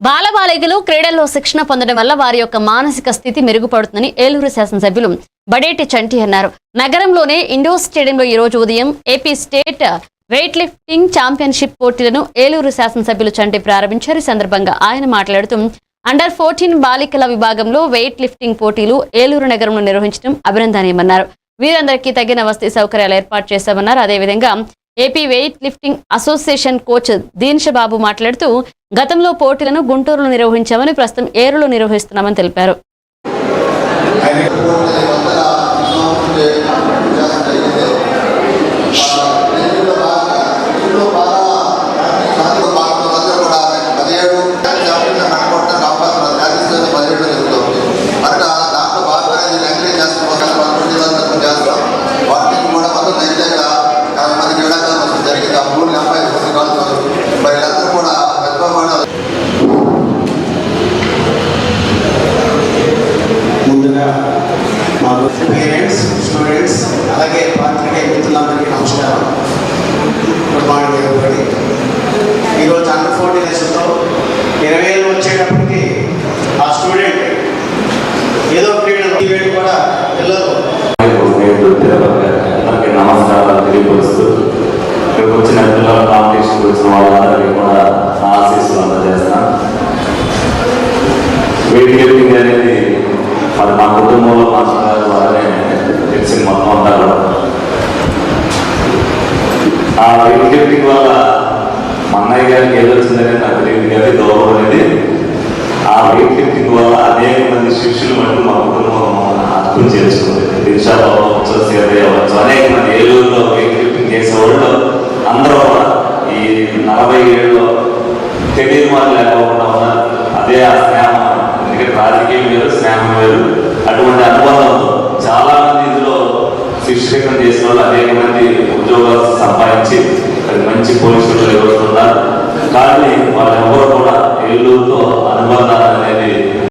బాలబాలికలు క్రీడల్లో శిక్షణ పొందడం వల్ల వారి యొక్క మానసిక స్థితి మెరుగుపడుతుందని ఏలూరు శాసనసభ్యులు బడేటి చంటి అన్నారు. నగరంలోనే ఇండోర్ స్టేడియంలో ఈ రోజు ఉదయం AP state weight lifting championship పోటీలను ఏలూరు శాసనసభ్యులు చంటి ప్రారంభించారు. ఈ సందర్భంగా ఆయన మాట్లాడుతూ అండర్ ఫోర్టీన్ బాలికల విభాగంలో వెయిట్ లిఫ్టింగ్ పోటీలు ఏలూరు నగరంలో నిర్వహించడం అభినందనీయమన్నారు. వీరందరికీ తగిన వసతి సౌకర్యాలు ఏర్పాటు చేశామన్నారు. అదేవిధంగా AP weight lifting association coach Dinshababu మాట్లాడుతూ గతంలో పోటీలను గుంటూరులో నిర్వహించామని ప్రస్తుతం ఏరులో నిర్వహిస్తున్నామని తెలిపారు. మా మాకు పేరెంట్స్ స్టూడెంట్స్ అలాగే పాత్రికే మిత్రులందరికీ నమస్కారం. గుడ్ మార్నింగ్ ఈరోజు అన్న ఫోర్టీన్ ఇరవై ఏళ్ళు వచ్చేటప్పటికి ఆ స్టూడెంట్ ఏదో క్రీడలు ఈవెంట్ కూడా పిల్లలు. ఆ వెయిట్ లిఫ్టింగ్ వల్ల మన్నయ్య గారికి ఏది నాకు తెలియదు. కానీ గౌరవం అనేది. ఆ వెయిట్ లిఫ్టింగ్ వల్ల అనేక మంది శిష్యులు అంటూ మా కుటుంబం అర్థం చేసుకుంది దిశాలో అవ్వచ్చు సేవయ్య అవ్వచ్చు అనేక మంది ఏలూరులో వెయిట్ లిఫ్టింగ్ చేసే వాళ్ళు అందరూ ఈ నలభై ఏళ్ళలో తెలియని వాళ్ళు లేకపోకుండా ఉన్నారు అదే ఆ స్నేహం. ఎందుకంటే రాజకీయం వేరు స్నేహం వేరు. మంది ఉద్యోగాలు సంపాదించి అది మంచి పోలీసులు ఉన్నారు కానీ వాళ్ళెవరు కూడా ఏలూరుతో